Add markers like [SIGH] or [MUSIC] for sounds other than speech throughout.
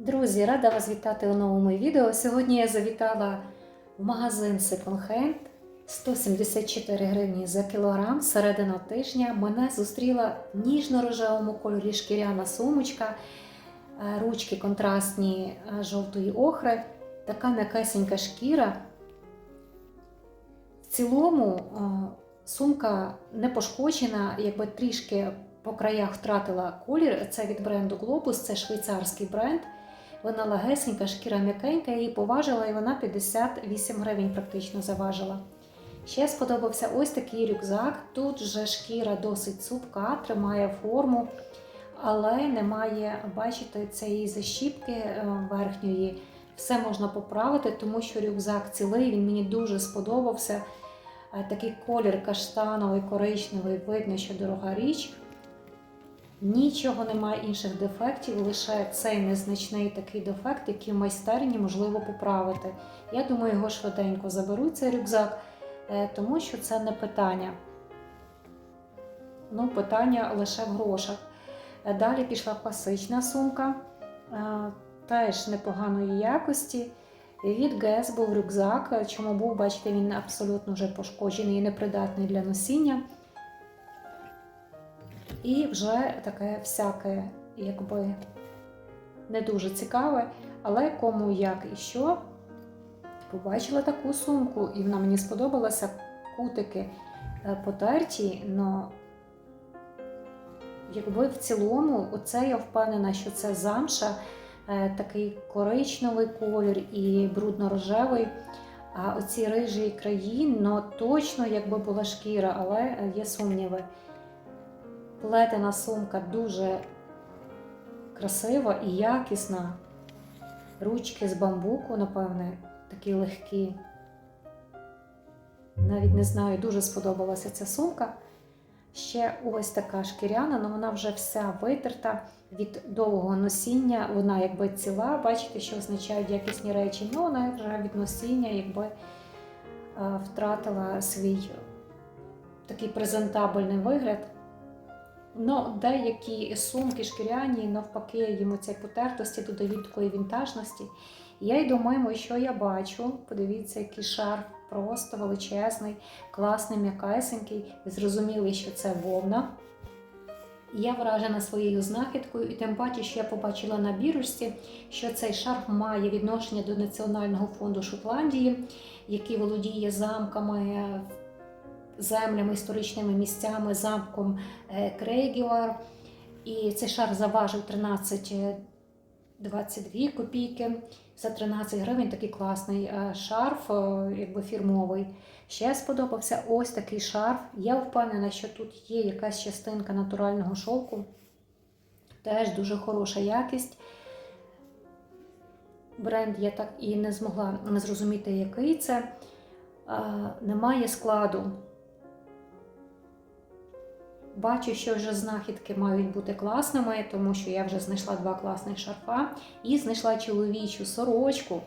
Друзі, рада вас вітати у новому відео. Сьогодні я завітала в магазин Second Hand 174 гривні за кілограм. Середина тижня мене зустріла в ніжно-рожевому кольорі шкіряна сумочка, е, ручки контрастні е, жовтої охри, така м'якесенька шкіра. В цілому е, сумка не пошкоджена, якби трішки по краях втратила колір. Це від бренду Globus, це швейцарський бренд. Вона лагесенька, шкіра м'якенька, її поважила, і вона 58 гривень практично заважила. Ще сподобався ось такий рюкзак. Тут вже шкіра досить цупка, тримає форму, але немає, бачите, цієї защіпки е, верхньої. Все можна поправити, тому що рюкзак цілий, він мені дуже сподобався. Е, Такий колір каштановий, коричневий, видно, що дорога річ. Нічого немає інших дефектів, лише цей незначний такий дефект, який в майстерні можливо поправити. Я думаю, його швиденько заберуть цей рюкзак, е, тому що це не питання. Ну, питання лише в грошах. Е, Далі пішла класична сумка, е, теж непоганої якості. Від ГЕС був рюкзак, чому був, бачите, він абсолютно вже пошкоджений і непридатний для носіння. І вже таке всяке, якби не дуже цікаве, але кому як і що. Побачила таку сумку, і вона мені сподобалася. Кутики е, потерті, але якби в цілому, оце я впевнена, що це замша, е, такий коричневий колір і брудно-рожевий. А оці рижі краї, ну точно якби була шкіра, але е, є сумніви. Плетена сумка дуже красива і якісна. Ручки з бамбуку, напевне, такі легкі. Навіть не знаю, дуже сподобалася ця сумка. Ще ось така шкіряна, але вона вже вся витерта від довгого носіння. Вона якби ціла, бачите, що означають якісні речі, але вона вже від носіння якби е, втратила свій такий презентабельний вигляд. Ну, деякі сумки шкіряні, навпаки, їм цієї потертості додають такої вінтажності. Я йду мимо, що я бачу. Подивіться, який шарф просто величезний, класний, м'якесенький. Зрозуміли, що це вовна. Я вражена своєю знахідкою, і тим паче, що я побачила на бірочці, що цей шарф має відношення до Національного фонду Шотландії, який володіє замками землями, історичними місцями, замком е, Крейгівар. І цей шар заважив 13,22 копійки. За 13 гривень такий класний е, шарф, е, якби фірмовий. Ще сподобався ось такий шарф. Я впевнена, що тут є якась частинка натурального шовку. Теж дуже хороша якість. Бренд я так і не змогла не зрозуміти, який це. Немає складу. Бачу, що вже знахідки мають бути класними, тому що я вже знайшла два класних шарфа і знайшла чоловічу сорочку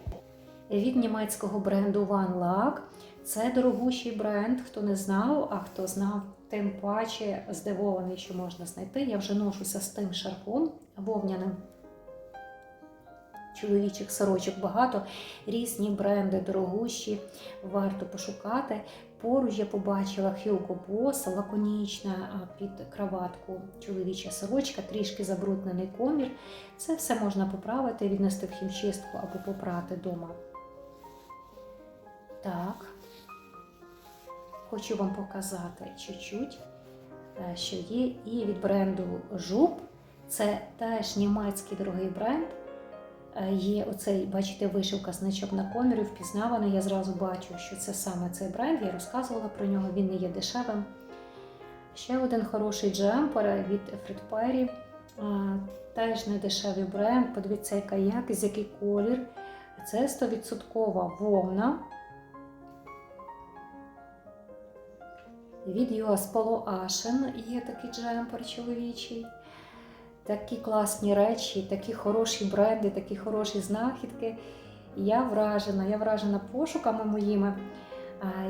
від німецького бренду One Luck. Це дорогущий бренд, хто не знав, а хто знав, тим паче здивований, що можна знайти. Я вже ношуся з тим шарфом вовняним. Чоловічих сорочок багато, різні бренди дорогущі, варто пошукати. Поруч я побачила Hugo Boss, лаконічна під краватку чоловіча сорочка, трішки забруднений комір. Це все можна поправити, віднести в хімчистку або попрати вдома. Так, хочу вам показати чуть-чуть, е, що є і від бренду Жуб. Це теж німецький дорогий бренд. Є оцей, бачите, вишивка значок на комірі, впізнаваний. Я зразу бачу, що це саме цей бренд. Я розказувала про нього, він не є дешевим. Ще один хороший джемпер від Perry. Теж не дешевий бренд. Подивіться, яка якість, який колір. Це 100% вовна. Від Polo Ashen є такий джемпер чоловічий. Такі класні речі, такі хороші бренди, такі хороші знахідки. Я вражена, я вражена пошуками моїми.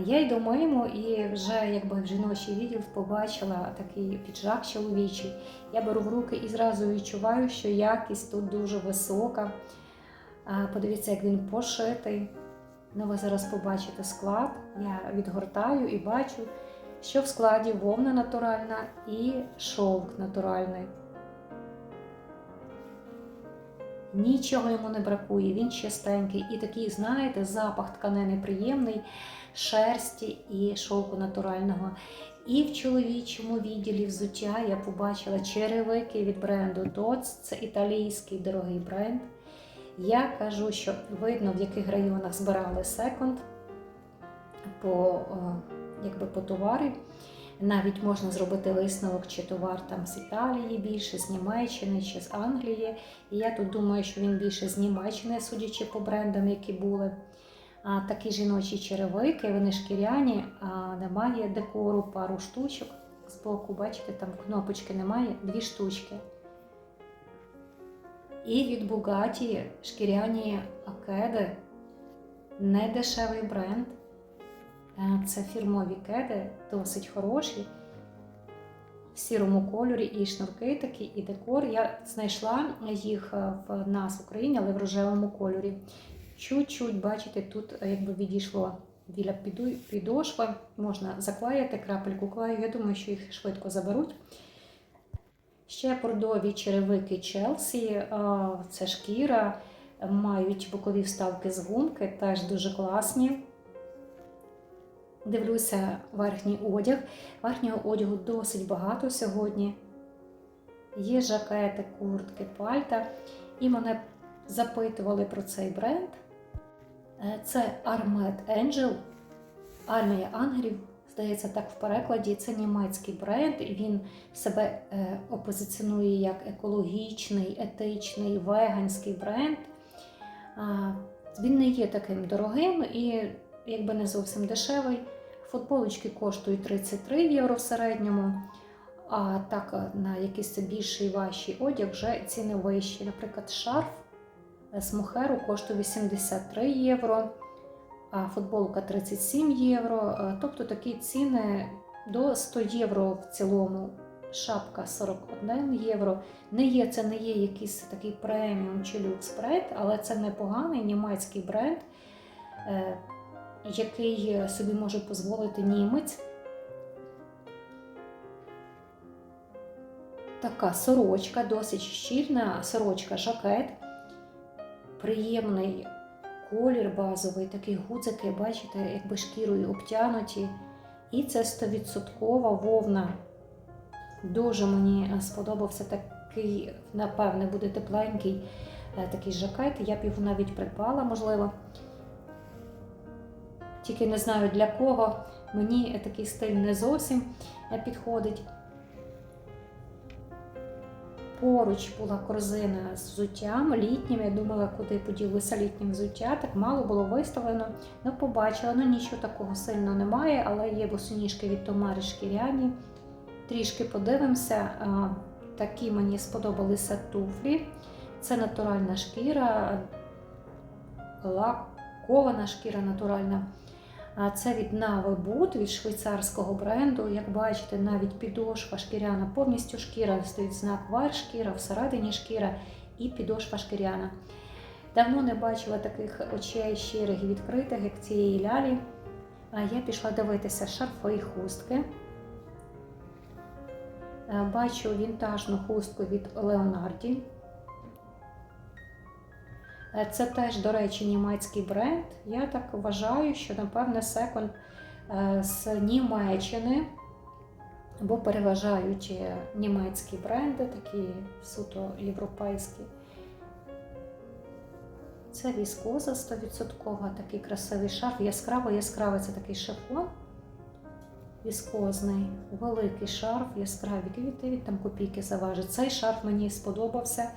Я йду мимо і вже якби в жіночий відділ побачила такий піджак чоловічий. Я беру в руки і зразу відчуваю, що якість тут дуже висока. Подивіться, як він пошитий. Ну, ви зараз побачите склад. Я відгортаю і бачу, що в складі вовна натуральна і шовк натуральний. Нічого йому не бракує, він чистенький і такий, знаєте, запах тканини приємний, шерсті і шовку натурального. І в чоловічому відділі взуття я побачила черевики від бренду DOTS, це італійський дорогий бренд. Я кажу, що видно, в яких районах збирали секонд по, е, якби по товарі. Навіть можна зробити висновок, чи товар там з Італії більше, з Німеччини чи з Англії. І я тут думаю, що він більше з Німеччини, судячи по брендам, які були. А такі жіночі черевики, вони шкіряні, а немає декору, пару штучок. Збоку, бачите, там кнопочки немає, дві штучки. І від Bugatti шкіряні акеди, не дешевий бренд. Е, Це фірмові кеди, досить хороші. В сірому кольорі і шнурки такі, і декор. Я знайшла їх е, в нас в Україні, але в рожевому кольорі. Чуть-чуть, бачите, тут е, якби відійшло біля підошви. Можна заклеїти крапельку клею. Я думаю, що їх швидко заберуть. Ще бордові черевики Челсі, це шкіра, мають бокові вставки з гумки, теж дуже класні. Дивлюся верхній одяг. Верхнього одягу досить багато сьогодні. Є жакети, куртки, пальта. І мене запитували про цей бренд. Е, Це Armed Angel, армія ангелів. Здається, так в перекладі. Це німецький бренд, і він себе е, опозиціонує як екологічний, етичний, веганський бренд. Він не є таким дорогим і якби не зовсім дешевий. Футболочки коштують 33 євро в середньому. А так е, на якийсь більший важчий одяг вже ціни вищі. Наприклад, шарф з мохеру коштує 83 євро, а футболка 37 євро. Е, Тобто такі ціни до 100 євро в цілому. Шапка 41 євро. Не є, це не є якийсь такий преміум чи люкс бренд, але це непоганий німецький бренд, е, який собі може дозволити німець. Така сорочка, досить щільна сорочка, жакет, приємний колір базовий, такі гудзики, бачите, якби шкірою обтянуті. І це 100% вовна. Дуже мені сподобався такий, напевне, буде тепленький е, такий жакет. Я б його навіть придбала, можливо. Тільки не знаю для кого. Мені такий стиль не зовсім е, підходить. Поруч була корзина з взуттям літнім. Я думала, куди поділися літнім взуття. Так мало було виставлено. Ну, побачила, ну нічого такого сильно немає, але є босоніжки від Томари шкіряні. Трішки подивимося. Такі мені сподобалися туфлі. Це натуральна шкіра, лакована шкіра натуральна. Це від Nave Boot, від швейцарського бренду. Як бачите, навіть підошва шкіряна, повністю шкіра, стоїть знак вар шкіра, всередині шкіра і підошва шкіряна. Давно не бачила таких очей щирих і відкритих, як цієї лялі. А Я пішла дивитися шарфи і хустки. Е, Бачу вінтажну хустку від Leonardi. Е, Це теж, до речі, німецький бренд. Я так вважаю, що, напевне, секонд е, з Німеччини, бо переважають е, німецькі бренди, такі суто європейські. Це віскоза 100%, такий красивий шарф, яскраво-яскравий це такий шифон. Віскозний, великий шарф, яскраві квіти, там копійки заважить. Цей шарф мені сподобався.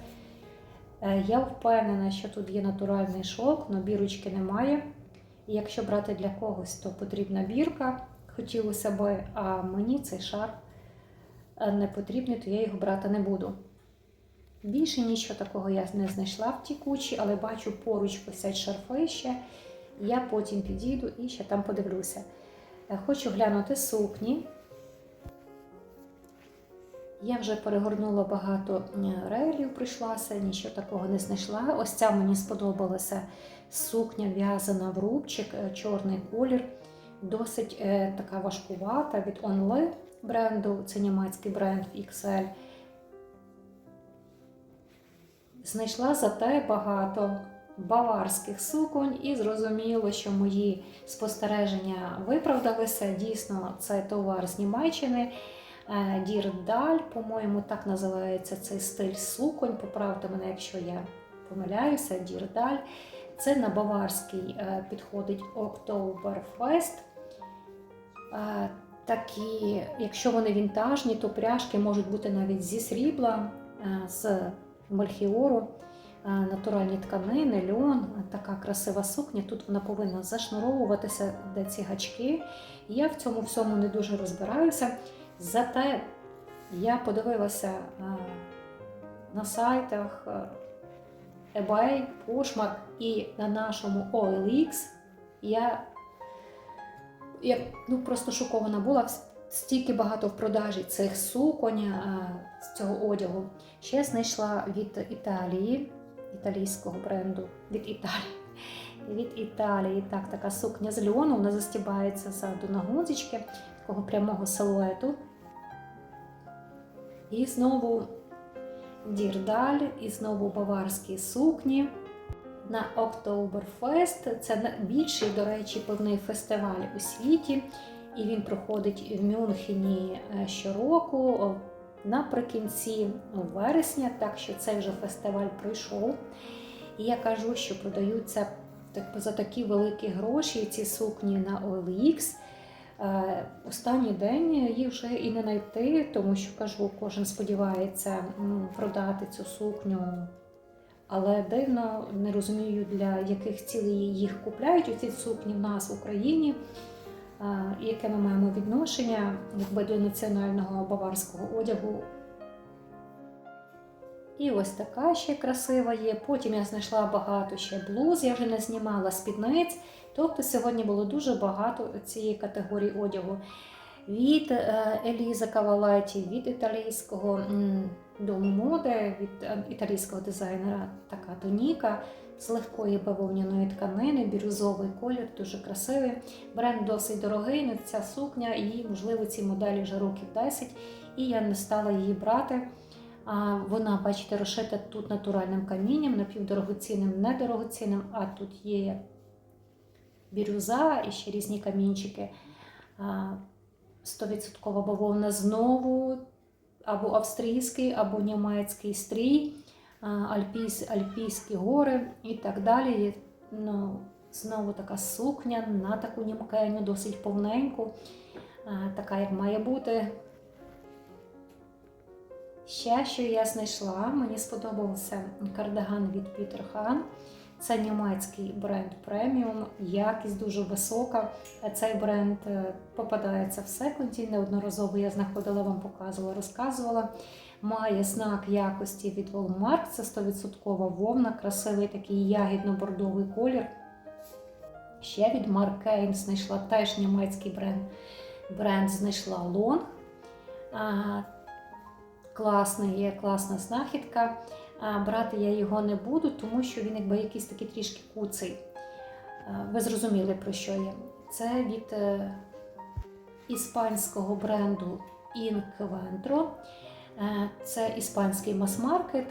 Е, Я впевнена, що тут є натуральний шовк, але бірочки немає. І якщо брати для когось, то потрібна бірка, хотілося би, а мені цей шарф е, не потрібний, то я його брати не буду. Більше нічого такого я не знайшла в тій кучі, але бачу поруч висять шарфи ще. Я потім підійду і ще там подивлюся. Е, Хочу глянути сукні. Я вже перегорнула багато е, рейлів, прийшлася, нічого такого не знайшла. Ось ця мені сподобалася сукня в'язана в рубчик, е, чорний колір, досить е, така важкувата від Only бренду, це німецький бренд XL. Знайшла зате багато баварських суконь і зрозуміло, що мої спостереження виправдалися. Дійсно, це товар з Німеччини. Е, Дірдаль, по-моєму, так називається цей стиль суконь. Поправте мене, якщо я помиляюся, Дірдаль. Це на баварський е, підходить Oktoberfest. Е, Такі, якщо вони вінтажні, то пряжки можуть бути навіть зі срібла, з мальхіору, натуральні тканини, льон, така красива сукня. Тут вона повинна зашнуровуватися, де ці гачки. Я в цьому всьому не дуже розбираюся. Зате я подивилася е, на сайтах е, eBay, Poshmark і на нашому OLX. Я, я ну, просто шокована була. Стільки багато в продажі цих суконь е, з цього одягу. Ще знайшла від Італії, італійського бренду від Італії. Від Італії так, така сукня з льону, вона застібається ззаду на гудзички, такого прямого силуету. І знову дірдаль, і знову баварські сукні. На Oktoberfest. Це найбільший, до речі, певний фестиваль у світі. І він проходить в Мюнхені е, щороку наприкінці вересня, так що цей вже фестиваль пройшов. І я кажу, що продаються за такі великі гроші ці сукні на OLX. Е, Останній день їх вже і не знайти, тому що кажу, кожен сподівається продати цю сукню. Але дивно не розумію, для яких цілей їх купляють у ці сукні в нас в Україні, е, яке ми маємо відношення якби, до національного баварського одягу. І ось така ще красива є. Потім я знайшла багато ще блуз, я вже не знімала спідниць. Тобто сьогодні було дуже багато цієї категорії одягу. Від е, Еліза Кавалаті, від італійського дому моди, від е, італійського дизайнера така тоніка з легкої бавовняної тканини, бірюзовий колір, дуже красивий. Бренд досить дорогий, але ця сукня, і, можливо, ці моделі вже років 10, і я не стала її брати. Вона, бачите, розшита тут натуральним камінням, напівдорогоцінним, недорогоцінним, а тут є бірюза і ще різні камінчики. А, 100% бавовна знову, або австрійський, або німецький стрій, альпійсь, альпійські гори і так далі. Ну, Знову така сукня на таку німкеню, досить повненьку, така, як має бути. Ще, що я знайшла, мені сподобався кардиган від Peter Han. Це німецький бренд преміум, якість дуже висока. Цей бренд е, попадається в секунді. Неодноразово я знаходила, вам показувала, розказувала. Має знак якості від Walmart, це 100% вовна, красивий такий ягідно-бордовий колір. Ще від Mark Kane знайшла теж німецький бренд. Бренд знайшла Long. Класний є класна знахідка. Брати я його не буду, тому що він якби якийсь такий трішки куций. Ви зрозуміли, про що я. Це від е, іспанського бренду Inquentro. Це іспанський мас-маркет.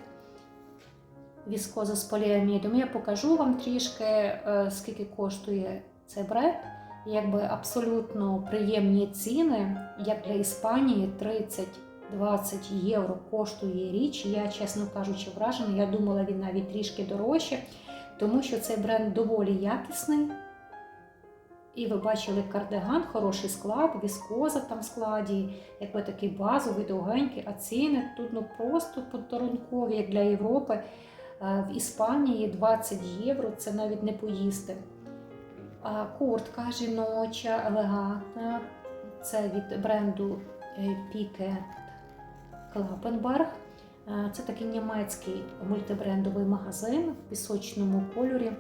Віскоза з поліамідом. Я покажу вам трішки, е, скільки коштує цей бренд. Якби абсолютно приємні ціни, як для Іспанії 30 20 євро коштує річ. Я, чесно кажучи, вражена. Я думала, він навіть трішки дорожче, тому що цей бренд доволі якісний. І ви бачили кардиган, хороший склад, віскоза там в складі, якби такий базовий, довгенький, а ціни тут ну просто подарункові, як для Європи. В Іспанії 20 євро це навіть не поїсти. А Куртка жіноча, елегантна. Це від бренду Piquet Клапенберг. Це такий німецький мультибрендовий магазин в пісочному кольорі.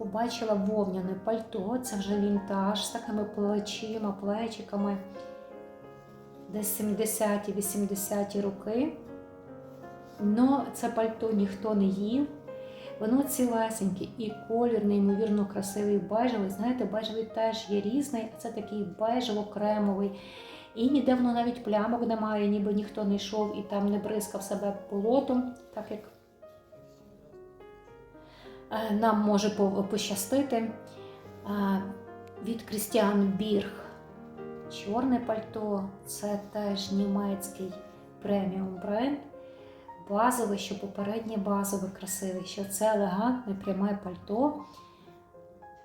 побачила вовняне пальто, це вже вінтаж з такими плечима, плечиками, десь 70-80-ті роки. Но це пальто ніхто не їв. Воно цілесеньке і колір, неймовірно красивий бежевий. Знаєте, бежевий теж є різний, а це такий бежево-кремовий. І ніде воно навіть плямок немає, ніби ніхто не йшов і там не бризкав себе болотом, так як е, нам може пощастити. Е, Від Крістіан Бірг чорне пальто це теж німецький преміум бренд. Базове, що попереднє базове, красиве, що це елегантне пряме пальто.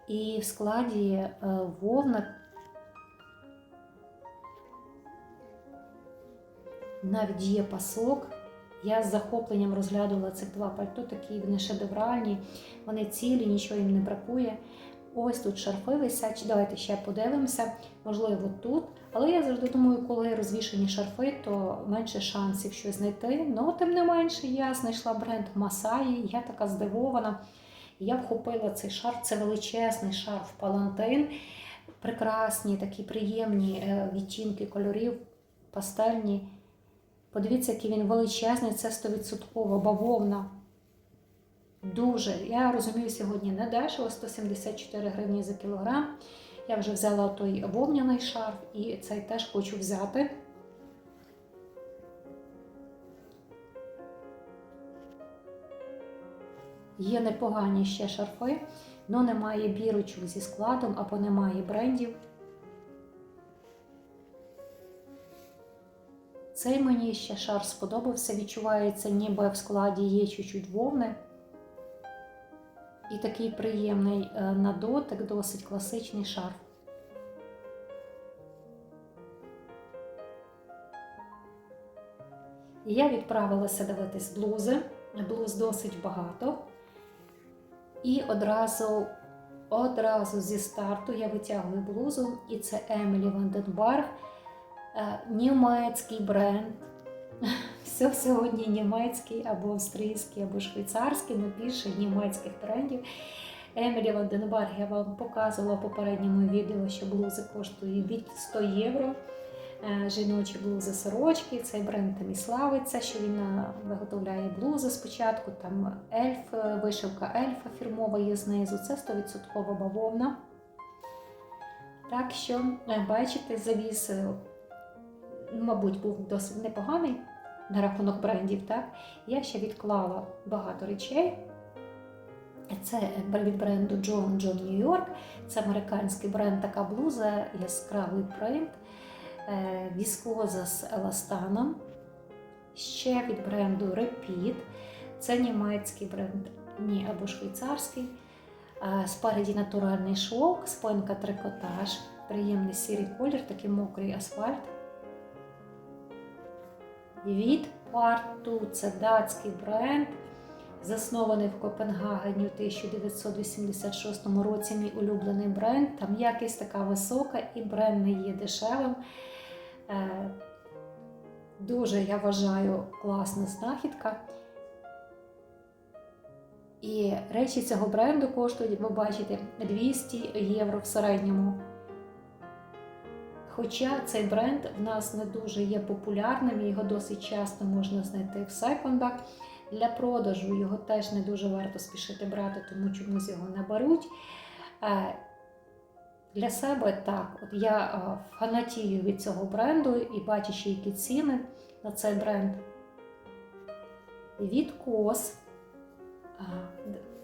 І в складі е, вовна навіть є пасок. Я з захопленням розглядувала цих два пальто, такі вони шедевральні, вони цілі, нічого їм не бракує. Ось тут шарфи висять. Давайте ще подивимося, можливо, тут. Але я завжди думаю, коли розвішені шарфи, то менше шансів щось знайти. Ну, тим не менше, я знайшла бренд Масаї, я така здивована. Я вхопила цей шарф, це величезний шарф Палантин. Прекрасні, такі приємні е, відтінки кольорів, пастельні. Подивіться, який він величезний, це 100% бавовна. Дуже. Я розумію, сьогодні не дешево, 174 гривні за кілограм. Я вже взяла той вовняний шарф і цей теж хочу взяти. Є непогані ще шарфи, але немає бірочок зі складом або немає брендів. Цей мені ще шарф сподобався, відчувається, ніби в складі є чуть-чуть вовни. І такий приємний е, на дотик, досить класичний шарф. І я відправилася дивитись блузи. Блуз досить багато. І одразу, одразу зі старту я витягую блузу, і це Емілі Ванденбарг, німецький бренд. [LAUGHS] Все сьогодні німецький або австрійський, або швейцарський, але більше німецьких брендів. Емілі Ванденбарг я вам показувала в попередньому відео, що блузи коштують від 100 євро. Е, Жіночі блузи сорочки. Цей бренд там і славиться, що він е, виготовляє блузи спочатку. Там ельф, е, вишивка ельфа фірмова є знизу. Це 100% бавовна. Так що, е, бачите, завіс, е, мабуть, був досить непоганий на рахунок брендів. Так? Я ще відклала багато речей. Це від бренду John John New York. Це американський бренд, така блуза, яскравий принт, е, віскоза з еластаном. Ще від бренду Repeat. Це німецький бренд, ні, або швейцарський. Спереді натуральний шовк, спинка трикотаж, приємний сірий колір, такий мокрий асфальт. Від Парту це датський бренд, заснований в Копенгагені у 1986 році. Мій улюблений бренд. Там якість така висока і бренд не є дешевим. Е, Дуже, я вважаю, класна знахідка. І речі цього бренду коштують, ви бачите, 200 євро в середньому. Хоча цей бренд в нас не дуже є популярним, його досить часто можна знайти в секондах. Для продажу його теж не дуже варто спішити брати, тому чомусь його не беруть. Е, Для себе так, от я е, фанатію від цього бренду і бачачи, які ціни на цей бренд. Від кос.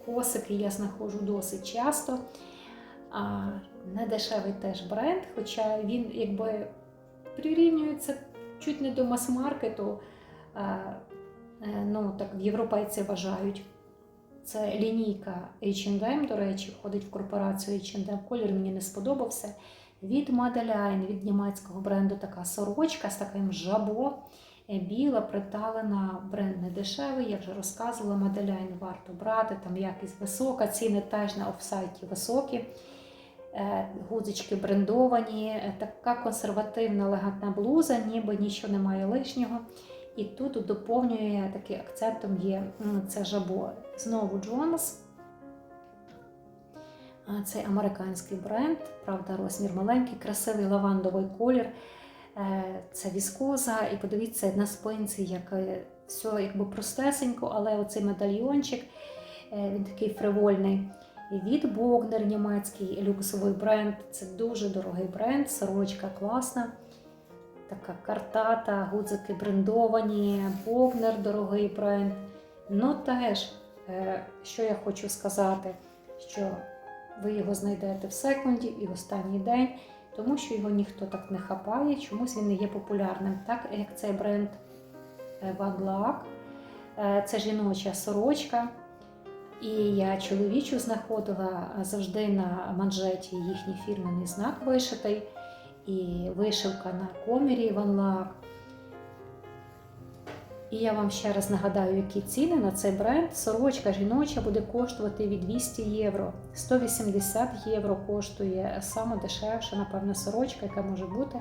Косики я знаходжу досить часто. А, Недешевий теж бренд, хоча він якби прирівнюється чуть не до мас-маркету. е, Ну, так європейці вважають. Це лінійка H&M, до речі, входить в корпорацію H&M. Колір мені не сподобався. Від Madeline, від німецького бренду така сорочка з таким жабо. Е, Біла, приталена, бренд не дешевий, я вже розказувала, Маделяйн варто брати, там якість висока, ціни теж на офсайті високі, гудзички брендовані, Е, така консервативна елегантна блуза, ніби нічого немає лишнього. І тут доповнює таким акцентом є це жабо. Знову Джонас. Це американський бренд, правда, розмір маленький, красивий лавандовий колір. Е, Це віскоза, і подивіться на спинці, як е, все якби простесенько, але оцей медальйончик, е, він такий фривольний. Від Богнер, німецький люксовий бренд. Це дуже дорогий бренд, сорочка класна. Така картата, гудзики брендовані, Богнер дорогий бренд. Ну теж, е, що я хочу сказати, що ви його знайдете в секунді і в останній день, тому що його ніхто так не хапає, чомусь він не є популярним. Так як цей бренд е, Van Е, Це жіноча сорочка. І я чоловічу знаходила завжди на манжеті їхній фірменний знак вишитий. І вишивка на комірі Laak. І я вам ще раз нагадаю, які ціни на цей бренд. Сорочка жіноча буде коштувати від 200 євро. 180 євро коштує саме дешевша, напевно, сорочка, яка може бути.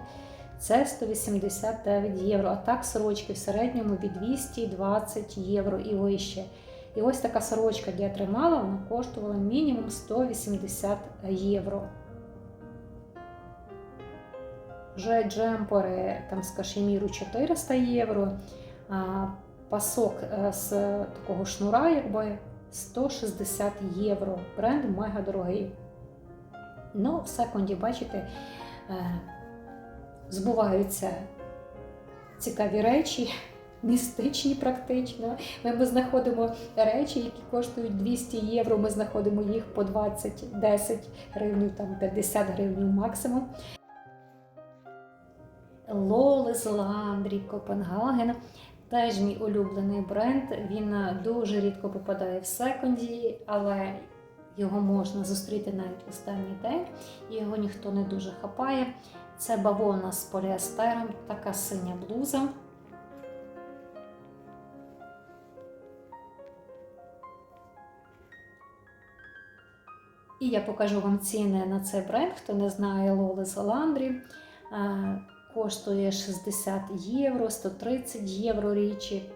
Це 189 євро. А так сорочки в середньому від 220 євро і вище. І ось така сорочка, де я тримала, вона коштувала мінімум 180 євро. Вже джемпери там з кашеміру 400 євро, а пасок е, з такого шнура, якби 160 євро. Бренд мега дорогий. Ну, в секунді, бачите, е, збуваються цікаві речі, містичні практично. Ми, ми знаходимо речі, які коштують 200 євро. Ми знаходимо їх по 20-10 гривень, там 50 гривень максимум. Лоли з Ландрі, Копенгаген. Теж мій улюблений бренд. Він дуже рідко попадає в секонді, але його можна зустріти навіть в останній день, його ніхто не дуже хапає. Це бавовна з поліестером, така синя блуза. І я покажу вам ціни на цей бренд. Хто не знає Лоли з Ландрі. Коштує 60 євро, 130 євро річі,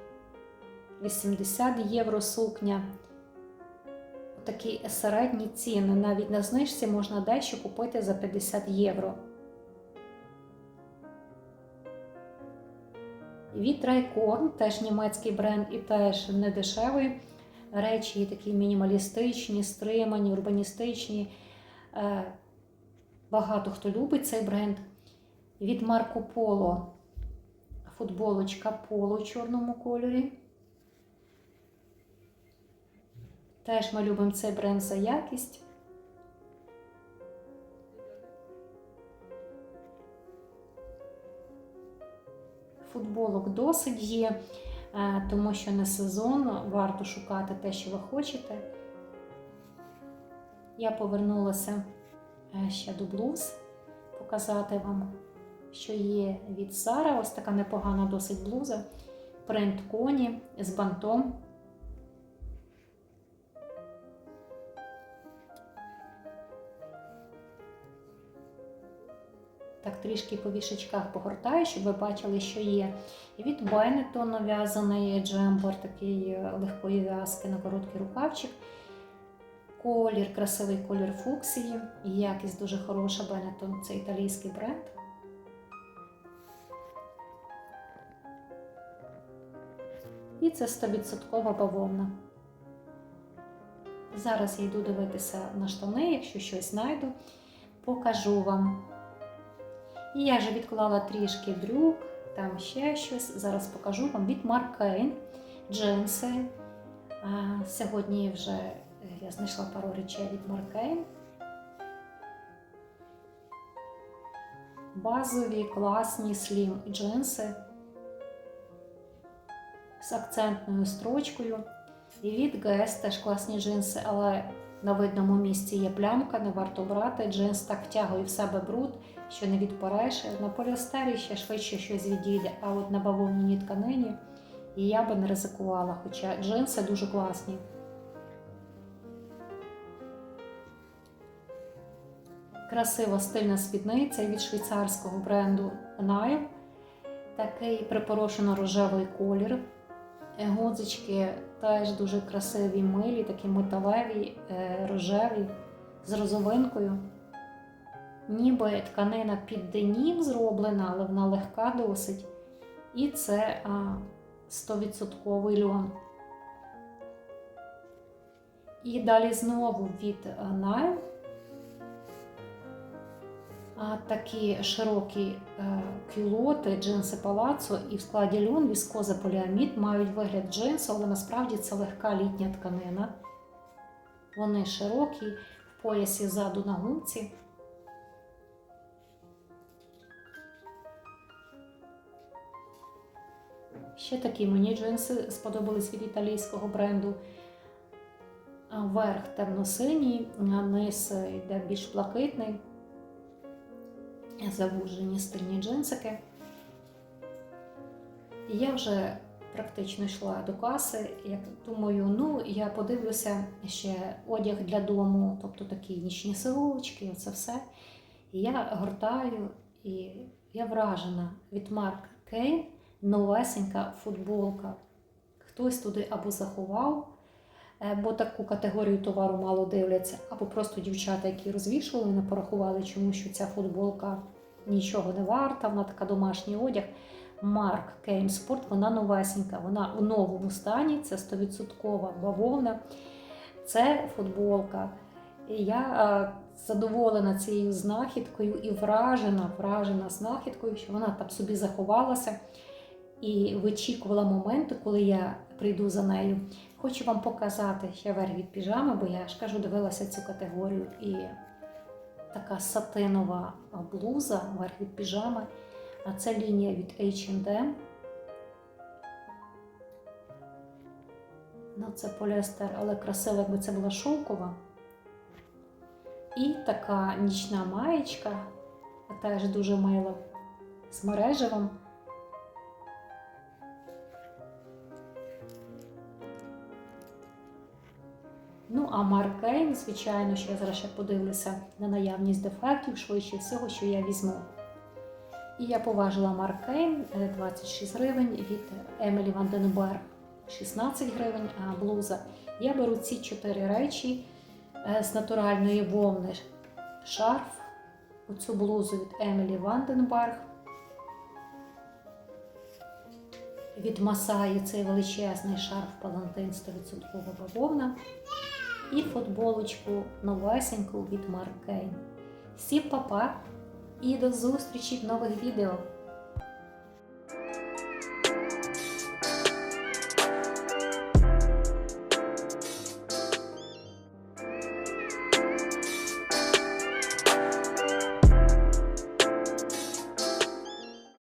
80 євро сукня. Такі середні ціни. Навіть на знижці можна дещо купити за 50 євро. Від теж німецький бренд і теж не дешевий. Речі такі мінімалістичні, стримані, урбаністичні. Е, Багато хто любить цей бренд. Від Марко Поло футболочка поло в чорному кольорі. Теж ми любимо цей бренд за якість. Футболок досить є, тому що на сезон варто шукати те, що ви хочете. Я повернулася е, ще до блуз, показати вам, що є від Сара. Ось така непогана досить блуза. Принт коні з бантом. Трішки по вішечках погортаю, щоб ви бачили, що є. І від Benetton нав'язаний джемпер, такий е, легкої в'язки на короткий рукавчик. Колір, красивий колір фуксії. І якість дуже хороша Benetton, це італійський бренд. І це 100% бавовна. Зараз я йду дивитися на штани, якщо щось знайду, покажу вам. І я вже відклала трішки брюк, там ще щось. Зараз покажу вам від Маркейн джинси. А, Сьогодні вже я знайшла пару речей від Маркейн. Базові, класні слім джинси з акцентною строчкою. І від ГС теж класні джинси, але на видному місці є плямка, не варто брати. Джинс так втягує в себе бруд, що не відпореш. На поліестері ще швидше щось відійде, а от на бавовняній тканині і я би не ризикувала, хоча джинси дуже класні. Красива стильна спідниця від швейцарського бренду Nile. Такий припорошено рожевий колір. Гудзички теж дуже красиві, милі, такі металеві, рожеві, з розовинкою. Ніби тканина під денім зроблена, але вона легка досить. І це а, 100% льон. І далі знову від Nile. Такі широкі е, кюлоти, джинси палацо і в складі льон, віскоза поліамід мають вигляд джинсу, але насправді це легка літня тканина. Вони широкі, в поясі ззаду на гумці. Ще такі мені джинси сподобались від італійського бренду. Верх темно-синій, низ йде більш блакитний. Завужені стильні джинсики. І я вже практично йшла до каси. Я думаю, ну я подивлюся ще одяг для дому, тобто такі нічні сорочки, оце все. І я гортаю, і я вражена від Марк Кейн новесенька футболка. Хтось туди або заховав, е, бо таку категорію товару мало дивляться, або просто дівчата, які розвішували, не порахували, чому що ця футболка нічого не варта, вона така домашній одяг. Марк Кейн Спорт, вона новесенька, вона у новому стані, це 100% бавовна. Це футболка. І я е, задоволена цією знахідкою і вражена, вражена знахідкою, що вона там собі заховалася і вичікувала моменту, коли я прийду за нею. Хочу вам показати ще верх від піжами, бо я ж кажу, дивилася цю категорію. І така сатинова блуза, верх від піжами. А це лінія від H&M. Ну, це поліестер, але красиво, якби це була шовкова. І така нічна маєчка, теж дуже мила з мережевим. Ну, а Марк Кейн, звичайно, що я зараз ще подивлюся на наявність дефектів, швидше всього, що я візьму. І я поважила Марк Кейн е, 26 гривень від Емілі Ванденберг 16 гривень а блуза. Я беру ці чотири речі е, з натуральної вовни шарф, оцю блузу від Емілі Ванденберг. Від Масаї цей величезний шарф Палантин 100% бавовна. І футболочку новесеньку від Маркейн. Всім па-па і до зустрічі в нових відео!